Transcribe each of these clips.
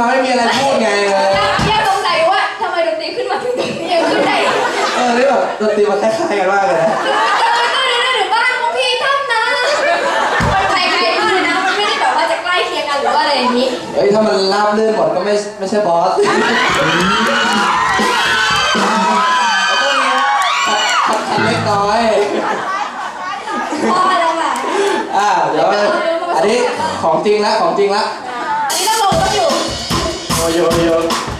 มาไม่มีอะไรพูดไงเลยยังสงสัยว่าทำไมดนตรีขึ้นมาถึงยังขึ้นได้อีกเออนี่แบบดนตรีมันคล้ายๆกันมากเลยนะหรือบ้านของพี่ทำนะมันไกลๆมากเลยนะมันไม่ได้แบบว่าจะใกล้เคียงกันหรือว่าอะไรอย่างนี้ เฮ้ยถ้ามันราบลื่นหมดก็ไม่ไม่ใช่บอสแล้วก็มีขัดขัดขัดเล็กน้อย พอแล้วค่ะอ่าเดี๋ยวอันนี้ของจริงละของจริงละ อันนี้ต้องลงก็อยู่ โอ้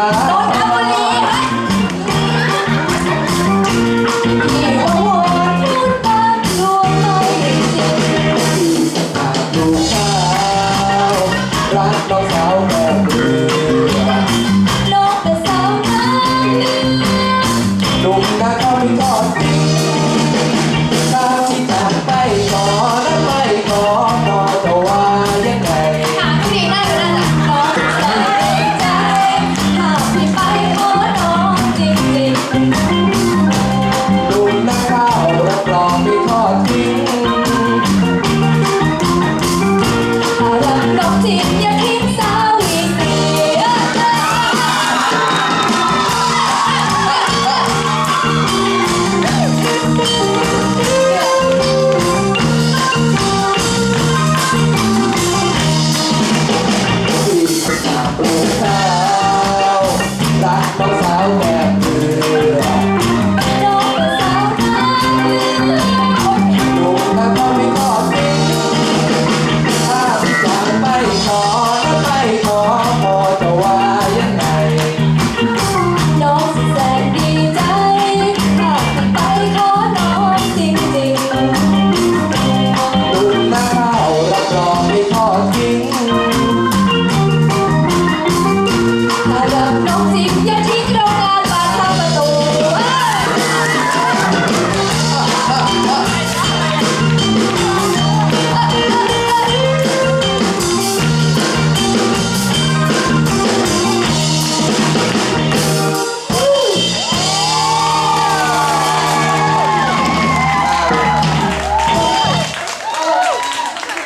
รักนนทบุรีที่วอนวอนพูดบ้านลวงไม่จริงดูข่าวรักน้องสาวแบบนี้น้ Oh,